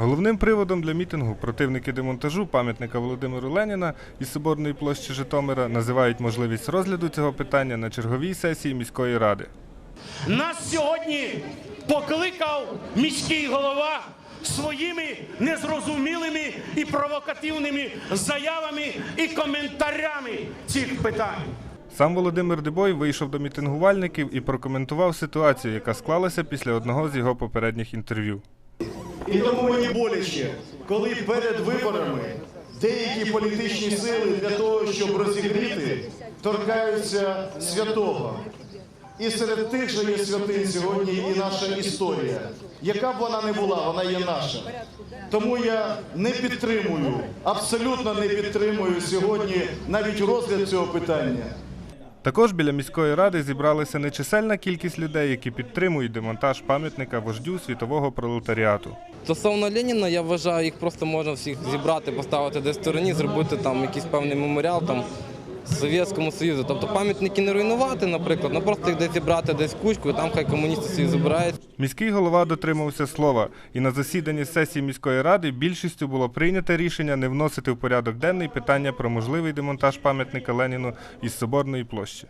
Головним приводом для мітингу противники демонтажу пам'ятника Володимиру Леніна із Соборної площі Житомира називають можливість розгляду цього питання на черговій сесії міської ради. Нас сьогодні покликав міський голова своїми незрозумілими і провокативними заявами і коментарями цих питань. Сам Володимир Дебой вийшов до мітингувальників і прокоментував ситуацію, яка склалася після одного з його попередніх інтерв'ю. І тому мені боляче, коли перед виборами деякі політичні сили для того, щоб розігріти, торкаються святого. І серед тих же є святин сьогодні і наша історія. Яка б вона не була, вона є наша. Тому я не підтримую, абсолютно не підтримую сьогодні навіть розгляд цього питання. Також біля міської ради зібралася нечисельна кількість людей, які підтримують демонтаж пам'ятника вождю світового пролетаріату. Стосовно Леніна, я вважаю, їх просто можна всіх зібрати, поставити десь в стороні, зробити там якийсь певний меморіал там Совєтському Союзу. Тобто пам'ятники не руйнувати, наприклад, ну просто їх десь зібрати десь кучку, і там хай комуністи собі забирають. Міський голова дотримався слова, і на засіданні сесії міської ради більшістю було прийнято рішення не вносити в порядок денний питання про можливий демонтаж пам'ятника Леніну із Соборної площі.